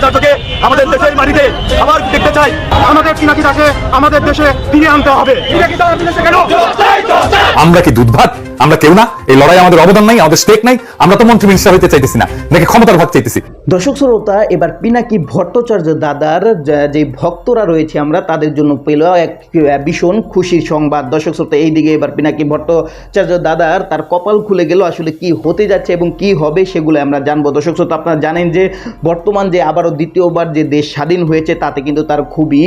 ভট্টাচার্যকে আমাদের দেশের মাটিতে আবার দেখতে চাই। আমাদের পিনাকি দাসে আমাদের দেশে ফিরিয়ে আনতে হবে। আমরা কি দুধ ভাত আমরা কেউ না? এই লড়াই আমাদের অবদান নাই আমাদের স্টেক নাই আমরা তো মন্ত্রী মিনিস্টার হইতে চাইতেছি না। নাকি ক্ষমতার ভাগ চাইতেছি? দর্শক শ্রোতা এবার পিনাকি ভট্টাচার্য দাদার যে- যে ভক্তরা রয়েছে আমরা তাদের জন্য পেল এক ভীষণ খুশির সংবাদ। দর্শক শ্রোতা এইদিকে এবার পিনাকি ভট্টাচার্য দাদার তার কপাল খুলে গেল আসলে কি হতে যাচ্ছে এবং কি হবে সেগুলো আমরা জানব। দর্শক শ্রোতা আপনারা জানেন যে বর্তমান যে আবারও দ্বিতীয়বার যে দেশ স্বাধীন হয়েছে, তাতে কিন্তু তার খুবই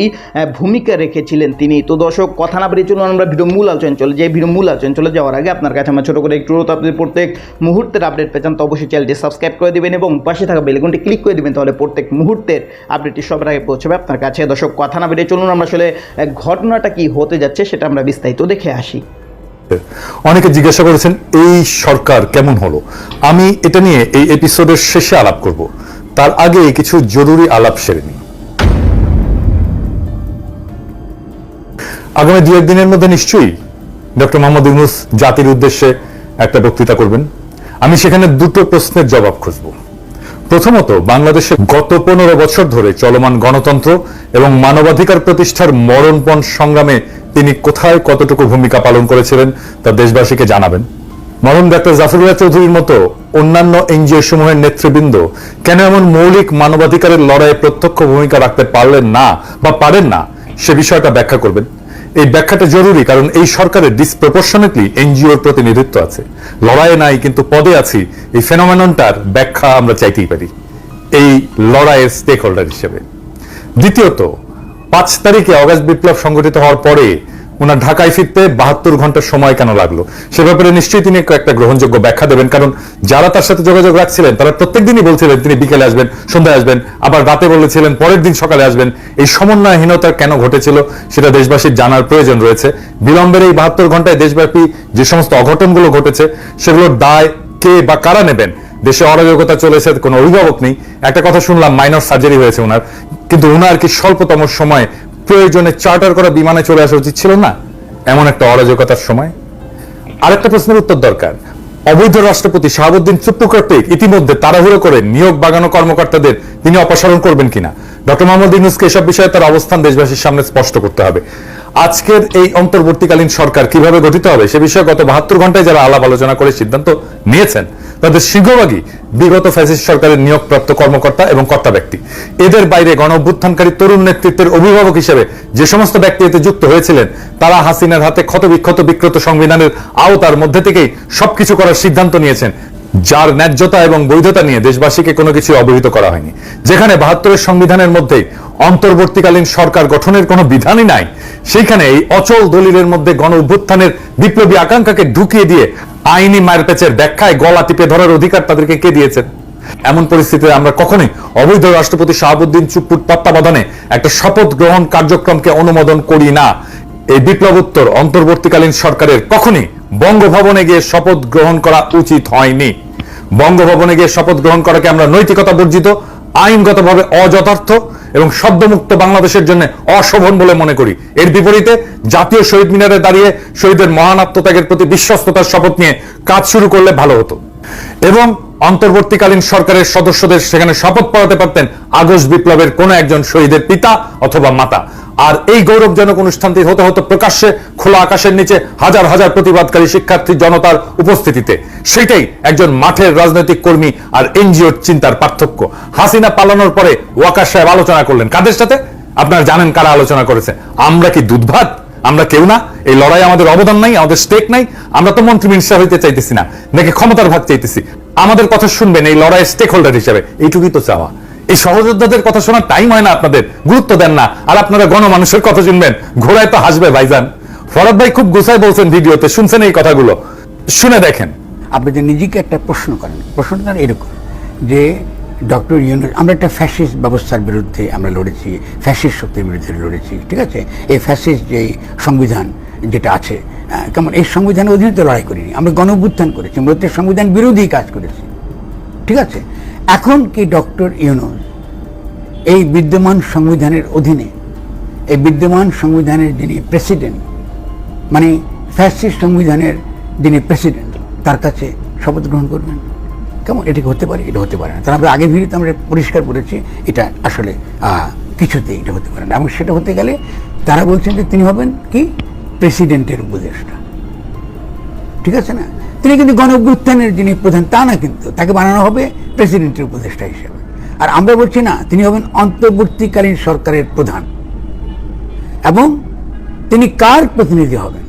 ভূমিকা রেখেছিলেন তিনি। তো দর্শক, কথা না বেরিয়ে চলুন, আমরা ভিডিও মূল আলোচনা চলে যে ভিডিও মূল আলোচনা চলে যাওয়ার আগে আপনার কাছে আমার ছোটো করে একটু আপনি প্রত্যেক মুহূর্তের আপডেট পেয়েছেন তো অবশ্যই চ্যানেলটি সাবস্ক্রাইব করে দিবেন এবং পাশে থাকা বেলগুনটি ক্লিক করে দিবেন, তাহলে প্রত্যেক মুহূর্তের আপডেটটি সবার আগে পৌঁছবে আপনার কাছে। দর্শক, কথা না বেরিয়ে চলুন, আমরা আসলে ঘটনাটা কি হতে যাচ্ছে সেটা আমরা বিস্তারিত দেখে আসি। অনেকে জিজ্ঞাসা করেছেন, এই সরকার কেমন হলো? আমি এটা নিয়ে এই এপিসোডের শেষে আলাপ করব। তার আগে কিছু জরুরি আলাপ সেরে নিই আগামী দু একদিনের মধ্যে নিশ্চয়ই ডক্টর মোহাম্মদ ইউনুস জাতির উদ্দেশ্যে একটা বক্তৃতা করবেন। আমি সেখানে দুটো প্রশ্নের জবাব খুঁজব। প্রথমত, বাংলাদেশে গত পনেরো বছর ধরে চলমান গণতন্ত্র এবং মানবাধিকার প্রতিষ্ঠার মরণপণ সংগ্রামে তিনি কোথায় কতটুকু ভূমিকা পালন করেছিলেন তা দেশবাসীকে জানাবেন। মরণ ডাক্তার জাফরুল্লাহ চৌধুরীর মতো অন্যান্য এনজিও সমূহের নেতৃবৃন্দ, কেন এমন মৌলিক মানবাধিকারের লড়াইয়ে প্রত্যক্ষ ভূমিকা রাখতে পারলেন না বা পারেন না? সে বিষয়টা ব্যাখ্যা করবেন। এই ব্যাখ্যাটা জরুরি কারণ এই সরকারের ডিসপ্রপোর্শনেটলি এনজিওর প্রতিনিধিত্ব আছে। লড়াইয়ে নাই, কিন্তু পদে আছি। এই ফেনোমেননটার ব্যাখ্যা আমরা চাইতেই পারি। এই লড়াইয়ের স্টেক হোল্ডার হিসেবে। দ্বিতীয়ত, পাঁচ তারিখে অগাস্ট বিপ্লব সংগঠিত হওয়ার পরে ওনার ঢাকায় ফিরতে বাহাত্তর ঘণ্টা সময় কেন লাগল? সে ব্যাপারে নিশ্চয়ই তিনি একটা গ্রহণযোগ্য ব্যাখ্যা দেবেন, কারণ যারা তার সাথে যোগাযোগ রাখছিলেন, তারা প্রত্যেক দিনই বলছিলেন, তিনি বিকেলে আসবেন, সন্ধ্যায় আসবেন, আবার রাতে বলেছিলেন পরের দিন সকালে আসবেন। এই সমন্বয়হীনতা কেন ঘটেছিল সেটা দেশবাসীর জানার প্রয়োজন রয়েছে। বিলম্বের এই বাহাত্তর ঘন্টায় দেশব্যাপী যে সমস্ত অঘটনগুলো ঘটেছে সেগুলোর দায় কে বা কারা নেবেন? দেশে অরাজকতা চলেছে, কোনো অভিভাবক নেই। একটা কথা শুনলাম, মাইনর সার্জারি হয়েছে ওনার কিন্তু ওনার কি স্বল্পতম সময় প্রয়োজনে চার্টার করা বিমানে চলে আসা উচিত ছিল না? এমন একটা অরাজকতার সময়। আরেকটা প্রশ্নের উত্তর দরকার। অবৈধ রাষ্ট্রপতি শাহাবুদ্দিন চুপ্পু কর্তৃক ইতিমধ্যে তাড়াহুড়ো করে নিয়োগ বাগানো কর্মকর্তাদের তিনি অপসারণ করবেন কিনা? ডক্টর মোহাম্মদ ইউনুসকে এসব বিষয়ে তার অবস্থান দেশবাসীর সামনে স্পষ্ট করতে হবে। আজকের এই অন্তর্বর্তীকালীন সরকার কীভাবে গঠিত হবে সে বিষয়ে গত বাহাত্তর ঘন্টায় যারা আলাপ আলোচনা করে সিদ্ধান্ত নিয়েছেন তাদের শীঘ্রভাগই বিগত ফ্যাসিস্ট সরকারের নিয়োগপ্রাপ্ত কর্মকর্তা এবং কর্তা ব্যক্তি। এদের বাইরে গণ অভ্যুত্থানকারী তরুণ নেতৃত্বের অভিভাবক হিসেবে যে সমস্ত ব্যক্তি এতে যুক্ত হয়েছিলেন, তারা হাসিনার হাতে ক্ষত বিক্ষত বিকৃত সংবিধানের আওতার মধ্যে থেকেই সবকিছু করার সিদ্ধান্ত নিয়েছেন, যার ন্যায্যতা এবং বৈধতা নিয়ে দেশবাসীকে কোনো কিছু অবহিত করা হয়নি। যেখানে বাহাত্তরের সংবিধানের মধ্যে অন্তর্বর্তীকালীন সরকার গঠনের কোনো বিধানই নাই, সেইখানে এই অচল দলিলের মধ্যে গণ অভ্যুত্থানের বিপ্লবী আকাঙ্ক্ষাকে ঢুকিয়ে দিয়ে আইনি মায়ের পেচের ব্যাখ্যায় গলা টিপে ধরার অধিকার তাদেরকে কে দিয়েছেন এমন পরিস্থিতিতে আমরা কখনোই অবৈধ রাষ্ট্রপতি শাহাবুদ্দিন চুপ্পুর তত্ত্বাবধানে একটা শপথ গ্রহণ কার্যক্রমকে অনুমোদন করি না। এই বিপ্লবোত্তর অন্তর্বর্তীকালীন সরকারের কখনই বঙ্গভবনে গিয়ে শপথ গ্রহণ করা উচিত হয়নি। বঙ্গভবনে গিয়ে শপথ গ্রহণ করাকে আমরা নৈতিকতা বর্জিত আইনগতভাবে অযথার্থ এবং শব্দমুক্ত বাংলাদেশের জন্য অশোভন বলে মনে করি। এর বিপরীতে জাতীয় শহীদ মিনারে দাঁড়িয়ে শহীদের মহান আত্মত্যাগের প্রতি বিশ্বস্ততার শপথ নিয়ে কাজ শুরু করলে ভালো হতো। এবং অন্তর্বর্তীকালীন সরকারের সদস্যদের সেখানে শপথ পড়াতে পারতেন আগস্ট বিপ্লবের কোন একজন শহীদের পিতা অথবা মাতা। আর এই গৌরবজনক অনুষ্ঠানটি হতে হতো প্রকাশ্যে খোলা আকাশের নিচে হাজার হাজার প্রতিবাদকারী শিক্ষার্থী জনতার উপস্থিতিতে। সেটাই একজন মাঠের রাজনৈতিক কর্মী আর এনজিওর চিন্তার পার্থক্য। হাসিনা পালানোর পরে ওয়াকার সাহেব আলোচনা করলেন। কাদের সাথে? আপনারা জানেন কারা আলোচনা করেছে। আমরা কি দুধ ভাত আমরা কেউ না? এই লড়াই আমাদের অবদান নাই, আমাদের স্টেক নাই। আমরা তো মন্ত্রী মিনিস্টার হইতে চাইতেছি না। নাকি ক্ষমতার ভাগ চাইতেছি। আমাদের কথা শুনবেন এই লড়াইয়ের স্টেক হোল্ডার হিসেবে। এইটুকুই তো চাওয়া। এই সহযোদ্ধাদের কথা শোনার টাইম হয় না আপনাদের, গুরুত্ব দেন না। আর আপনারা গণমানুষের কথা শুনবেন, ঘোড়ায় তো হাসবে ভাইজান। ফরদ ভাই খুব গোসাই বলছেন ভিডিওতে, শুনছেন এই কথাগুলো। শুনে দেখেন। আপনি যে নিজেকে একটা প্রশ্ন করেন, প্রশ্নটা এরকম যে ডক্টর ইউনুস, আমরা একটা ফ্যাসিস্ট ব্যবস্থার বিরুদ্ধে আমরা লড়েছি ফ্যাসিস্ট শক্তির বিরুদ্ধে লড়েছি, ঠিক আছে? এই ফ্যাসিস্ট যে সংবিধান যেটা আছে কেমন? এই সংবিধানের অধীনে তো লড়াই করিনি। আমরা গণভ্যুত্থান করেছি, মূলত সংবিধান বিরোধী কাজ করেছি। ঠিক আছে? এখন কি ডক্টর ইউনুস এই বিদ্যমান সংবিধানের অধীনে, এই বিদ্যমান সংবিধানের যিনি প্রেসিডেন্ট মানে ফ্যাসিস্ট সংবিধানের যিনি প্রেসিডেন্ট, তার কাছে শপথ গ্রহণ করবেন? কেমন? এটা হতে পারে? এটা হতে পারে না। তাহলে আমরা আগে ভিডিওতে আমরা পরিষ্কার করেছি, এটা আসলে কিছুতেই এটা হতে পারে না। এবং সেটা হতে গেলে তারা বলছেন যে তিনি হবেন কি? প্রেসিডেন্টের উপদেষ্টা। ঠিক আছে না? তিনি কিন্তু গণ যিনি প্রধান, তা না কিন্তু। তাকে বানানো হবে প্রেসিডেন্টের উপদেষ্টা হিসেবে। আর আমরা বলছি না, তিনি হবেন অন্তর্বর্তীকালীন সরকারের প্রধান। এবং তিনি কার প্রতিনিধি হবেন?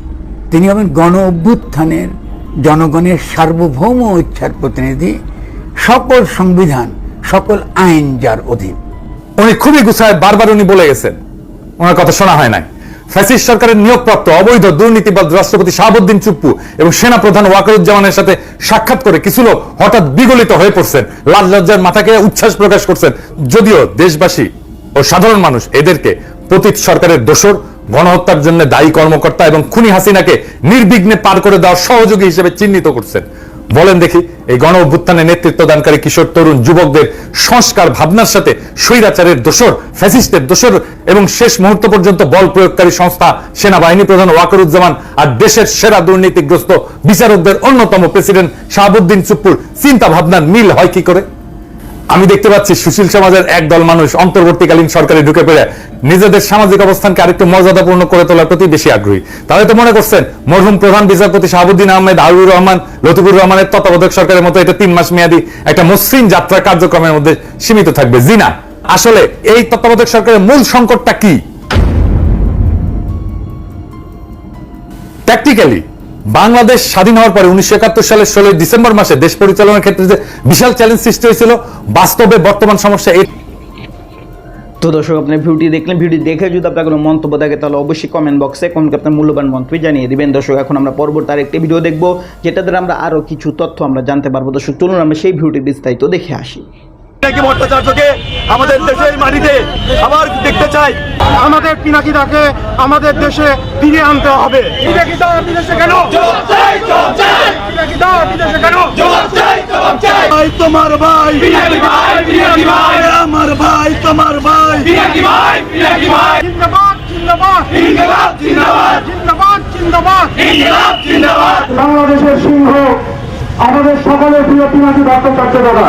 তিনি হবেন গণ অভ্যুত্থানের জনগণের সার্বভৌম ইচ্ছার প্রতিনিধি, সকল সংবিধান, সকল আইন যার অধীন। উনি খুবই গুছায়, বারবার উনি বলে গেছেন। ওনার কথা শোনা হয় নাই। ফ্যাসিস্ট সরকারের নিয়োগপ্রাপ্ত অবৈধ দুর্নীতিবাদ রাষ্ট্রপতি শাহাবুদ্দিন চুপ্পু এবং সেনা প্রধান ওয়াকারুজ্জামানের সাথে সাক্ষাৎ করে কিছু লোক হঠাৎ বিগলিত হয়ে পড়ছেন লাল লজ্জার মাথাকে উচ্ছ্বাস প্রকাশ করছেন। যদিও দেশবাসী ও সাধারণ মানুষ এদেরকে পতিত সরকারের দোষর, গণহত্যার জন্য দায়ী কর্মকর্তা এবং খুনি হাসিনাকে নির্বিঘ্নে পার করে দেওয়ার সহযোগী হিসেবে চিহ্নিত করছেন। বলেন দেখি, এই গণ অভ্যুত্থানে নেতৃত্ব দানকারী কিশোর, তরুণ, যুবকদের সংস্কার ভাবনার সাথে স্বৈরাচারের দোষর, ফ্যাসিস্টের দোষর এবং শেষ মুহূর্ত পর্যন্ত বল প্রয়োগকারী সংস্থা সেনাবাহিনী প্রধান ওয়াকরুজ্জামান আর দেশের সেরা দুর্নীতিগ্রস্ত বিচারকদের অন্যতম প্রেসিডেন্ট শাহাবুদ্দিন চুপ্পুর চিন্তা ভাবনার মিল হয় কি করে? আমি দেখতে পাচ্ছি সুশীল সমাজের একদল মানুষ অন্তর্বর্তীকালীন সরকারে ঢুকে পড়ে নিজেদের সামাজিক অবস্থানকে আরেকটু মর্যাদাপূর্ণ করে তোলার প্রতি বেশি আগ্রহী। তাহলে তো মনে করছেন, মরহুম প্রধান বিচারপতি শাহাবুদ্দিন আহমেদ হাবিবুর রহমান, লতিফুর রহমানের তত্ত্বাবধায়ক সরকারের মতো এটা তিন মাস মেয়াদী একটা মসৃণ যাত্রা কার্যক্রমের মধ্যে সীমিত থাকবে। জি না আসলে এই তত্ত্বাবধায়ক সরকারের মূল সংকটটা কি? প্র্যাকটিক্যালি বাংলাদেশ স্বাধীন হওয়ার পরে উনিশশো একাত্তর সালের ষোলোই ডিসেম্বর মাসে দেশ পরিচালনার ক্ষেত্রে যে বিশাল চ্যালেঞ্জ সৃষ্টি হয়েছিল, বাস্তবে বর্তমান সমস্যা এই তো দর্শক আপনি ভিডিওটি দেখলেন ভিডিও দেখে যদি আপনার কোনো মন্তব্য থাকে, তাহলে অবশ্যই কমেন্ট বক্সে কমেন্ট আপনার মূল্যবান মন্তব্য জানিয়ে দিবেন। দর্শক, এখন আমরা পরবর্তী আরেকটি ভিডিও দেখব যেটা দ্বারা আমরা আরও কিছু তথ্য আমরা জানতে পারব। দর্শক, চলুন আমরা সেই ভিডিওটি বিস্তারিত দেখে আসি। ভট্টাচার্যকে আমাদের দেশের মাটিতে আবার দেখতে চাই? আমাদের পিনাকি দাকে আমাদের দেশে ফিরে আনতে হবে। পিনাকি দা বিদেশে কেন? পিনাকি দা বিদেশে কেন? ভাই তোমার ভাই। আমার ভাই তোমার ভাই। জিন্দাবাদ জিন্দাবাদ। জিন্দাবাদ জিন্দাবাদ। বাংলাদেশের সিংহ আমাদের সকলের প্রিয় পিনাকি ভট্টাচার্য দাদা।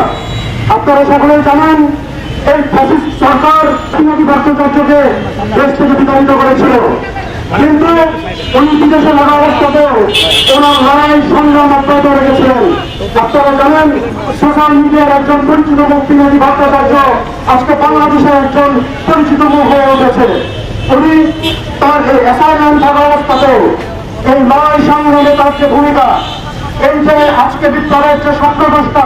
আপনারা সকলেই জানেন, এই ফ্যাসিস্ট সরকার পিনাকি ভট্টাচার্যকে দেশ থেকে বিতাড়িত করেছিল। কিন্তু উনি বিদেশে অবস্থাতেও ওনার লড়াই সংগ্রাম অব্যাহত রেখেছিলেন। আপনারা জানেন, সোশ্যাল মিডিয়ার একজন পরিচিত মুখ পিনাকি ভট্টাচার্য আজকে বাংলাদেশের একজন পরিচিত মুখ হয়ে উঠেছে। উনি তার এই অ্যাসাইনমেন্ট থাকা অবস্থাতেও এই লড়াই সংগ্রামে তার যে ভূমিকা, এই যে আজকে বিদ্যালয়ের যে স্বপ্নদোষটা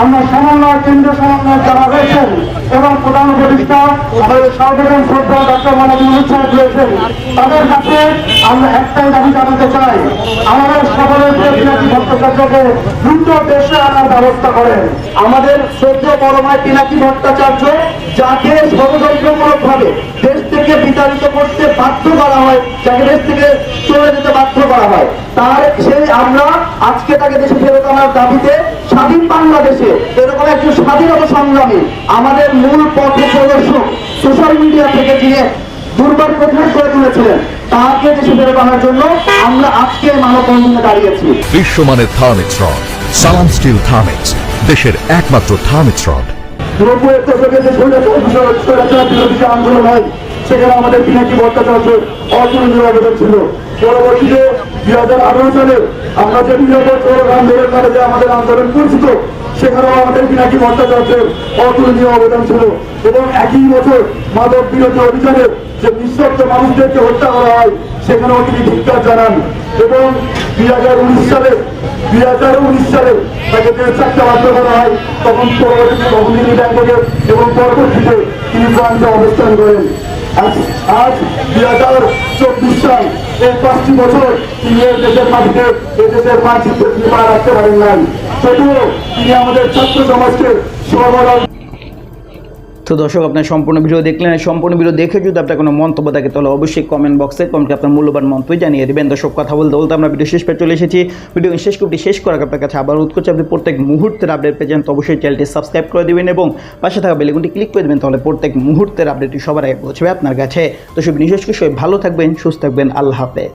আমরা সমন্বয় কেন্দ্র সমন্বয় যারা রয়েছেন এবং প্রধান উপদেষ্টা আমাদের সর্বজন শ্রদ্ধা ডক্টর মুনুদ সাহেব রয়েছেন, তাদের কাছে আমরা একটাই দাবি জানাতে চাই, আমাদের সকলের পিনাকি ভট্টাচার্যকে দ্রুত দেশে আনার ব্যবস্থা করেন। আমাদের সদ্য পরমায় পিনাকি ভট্টাচার্য, যাকে ষড়যন্ত্রমূলক ভাবে দেশ থেকে বিতাড়িত করতে বাধ্য করা হয়, যাকে দেশ থেকে চলে যেতে বাধ্য করা হয়। তার সেই আমরা আজকে তাকে দেশে ফেরত আনার দাবিতে স্বাধীন বাংলাদেশে এরকম একজন স্বাধীনতা সংগ্রামী আমাদের মূল পথ প্রদর্শক সোশ্যাল মিডিয়া থেকে যিনি দুর্বার প্রচার করে তুলেছিলেন তাকে দেশে ফেরত আনার জন্য আমরা আজকে মানববন্ধনে দাঁড়িয়েছি। বিশ্বমানের Thermex rod Salam steel Thermex দেশের একমাত্র থার্মিক্স রড নব্বই দশকে যে স্বৈরাচার স্বৈরাচার বিরোধী যে আন্দোলন হয় সেখানে আমাদের পিনাকি ভট্টাচার্যের অতুলনীয় অবদান ছিল। পরবর্তীতে দুই হাজার আঠারো সালে আমরা যে নিরাপদ আমাদের আন্দোলন পরিচিত সেখানেও আমাদের পিনাকি ভট্টাচার্যের অতুলনীয় অবদান ছিল। এবং একই বছর মাদক বিরোধী অভিযানে যে নিঃশব্দ মানুষদেরকে হত্যা করা হয়, সেখানেও তিনি ধিক্কার জানান। এবং দুই হাজার উনিশ সালে, দুই হাজার উনিশ সালে তাকে দেড় চারটা বাধ্য করা হয়, তখন পরবর্তীতে বহুদিনী ব্যাংকে এবং পরবর্তীতে তিনি প্রান্তে অবস্থান করেন। আজ দুই হাজার চব্বিশ সাল, এই পাঁচটি বছর তিনি দেশের মাটিতে দেশের মানচিত্রে রাখতে পারেন নাই। তবুও তিনি আমাদের ছাত্র সমাজকে সর্বদা তো দর্শক, আপনার সম্পূর্ণ ভিডিও দেখলেন। সম্পূর্ণ ভিডিও দেখে যদি আপনার কোনো মন্তব্য থাকে, তাহলে অবশ্যই কমেন্ট বক্সে কমেন্টে আপনার মূল্যবান মন্তব্য জানিয়ে দেবেন। দর্শক, কথা বলতে বলতে আমরা ভিডিও শেষ পেয়ে চলে এসেছি। ভিডিও শেষ করতে শেষ করার আপনার কাছে আবার অনুরোধ করছি, আপনি প্রত্যেক মুহূর্তের আপডেট পেয়েছেন তো অবশ্যই চ্যানেলটি সাবস্ক্রাইব করে দেবেন এবং পাশে থাকা বেলেগুনটি ক্লিক করে দেবেন, তাহলে প্রত্যেক মুহূর্তের আপডেটটি সবার আগে পৌঁছবে আপনার কাছে। তো সব করে সবাই ভালো থাকবেন, সুস্থ থাকবেন, আল্লাহ হাফেজ।